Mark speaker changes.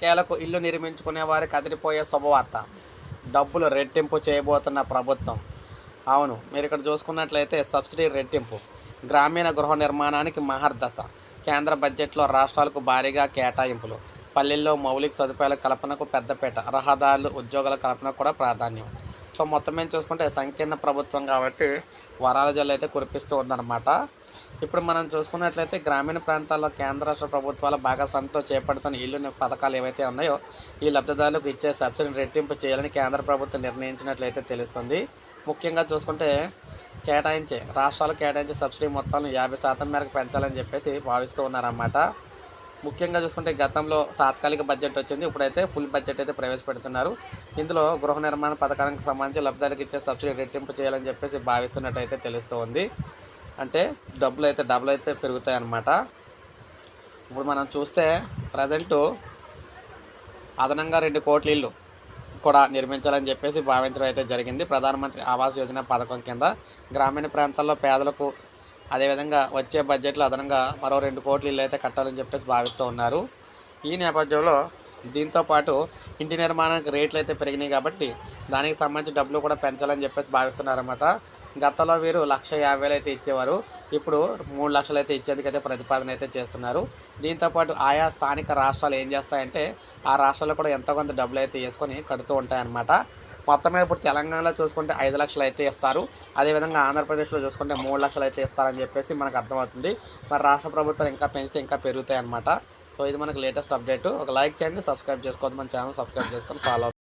Speaker 1: కేలకు ఇల్లు నిర్మించుకునే వారికి అదిరిపోయే శుభవార్త. డబ్బులు రెట్టింపు చేయబోతున్న ప్రభుత్వం. అవును మీరు ఇక్కడ చూసుకున్నట్లయితే సబ్సిడీ రెట్టింపు. గ్రామీణ గృహ నిర్మాణానికి మహర్దశ. కేంద్ర బడ్జెట్లో రాష్ట్రాలకు భారీగా కేటాయింపులు. పల్లెల్లో మౌలిక సదుపాయాల కల్పనకు పెద్దపేట. రహదారులు ఉద్యోగాల కల్పనకు కూడా ప్రాధాన్యం. సో మొత్తం మేము చూసుకుంటే సంకీర్ణ ప్రభుత్వం కాబట్టి వరాల జల్లు అయితే కురిపిస్తూ ఉందన్నమాట. ఇప్పుడు మనం చూసుకున్నట్లయితే గ్రామీణ ప్రాంతాల్లో కేంద్ర రాష్ట్ర ప్రభుత్వాల భాగస్వామితో చేపడుతున్న ఇల్లు పథకాలు ఏవైతే ఉన్నాయో ఈ లబ్ధిదారులకు ఇచ్చే సబ్సిడీని రెట్టింపు చేయాలని కేంద్ర ప్రభుత్వం నిర్ణయించినట్లయితే తెలుస్తుంది. ముఖ్యంగా చూసుకుంటే కేటాయించే రాష్ట్రాలు కేటాయించే సబ్సిడీ మొత్తాలను యాభై శాతం మేరకు పెంచాలని చెప్పేసి భావిస్తూ ఉన్నారన్నమాట. ముఖ్యంగా చూసుకుంటే గతంలో తాత్కాలిక బడ్జెట్ వచ్చింది ఇప్పుడైతే ఫుల్ బడ్జెట్ అయితే ప్రవేశపెడుతున్నారు. ఇందులో గృహ నిర్మాణ పథకానికి సంబంధించి లబ్ధిదారులకు ఇచ్చే సబ్సిడీ రెట్టింపు చేయాలని చెప్పేసి భావిస్తున్నట్టు అయితే తెలుస్తుంది. అంటే డబ్బులు అయితే డబ్బులు అయితే పెరుగుతాయి అన్నమాట ఇప్పుడు మనం చూస్తే ప్రజెంటు అదనంగా రెండు కోట్ల ఇల్లు కూడా నిర్మించాలని చెప్పేసి భావించడం అయితే జరిగింది. ప్రధానమంత్రి ఆవాస్ యోజన పథకం కింద గ్రామీణ ప్రాంతాల్లో పేదలకు అదేవిధంగా వచ్చే బడ్జెట్లో అదనంగా మరో రెండు కోట్లు ఇల్లు అయితే కట్టాలని చెప్పేసి భావిస్తూ ఉన్నారు. ఈ నేపథ్యంలో దీంతో పాటు ఇంటి నిర్మాణానికి రేట్లు అయితే పెరిగినాయి కాబట్టి దానికి సంబంధించి డబ్బులు కూడా పెంచాలని చెప్పేసి భావిస్తున్నారన్నమాట. గతంలో వీరు లక్ష యాభై అయితే ఇచ్చేవారు. ఇప్పుడు మూడు లక్షలు అయితే ఇచ్చేందుకైతే ప్రతిపాదన అయితే చేస్తున్నారు. దీంతోపాటు ఆయా స్థానిక రాష్ట్రాలు ఏం చేస్తాయంటే ఆ రాష్ట్రాల్లో కూడా ఎంతో కొంత డబ్బులు అయితే వేసుకొని కడుతూ ఉంటాయన్నమాట. మొత్తం మీద ఇప్పుడు తెలంగాణలో చూసుకుంటే ఐదు లక్షలు అయితే ఇస్తారు. అదేవిధంగా ఆంధ్రప్రదేశ్లో చూసుకుంటే మూడు లక్షలు అయితే ఇస్తారని చెప్పేసి మనకు అర్థమవుతుంది. మరి రాష్ట్ర ప్రభుత్వం ఇంకా పెంచితే ఇంకా పెరుగుతాయి అనమాట సో ఇది మనకు లేటెస్ట్ అప్డేట్. ఒక లైక్ చేయండి సబ్స్క్రైబ్ చేసుకోవద్దు. మన ఛానల్ సబ్స్క్రైబ్ చేసుకొని ఫాలో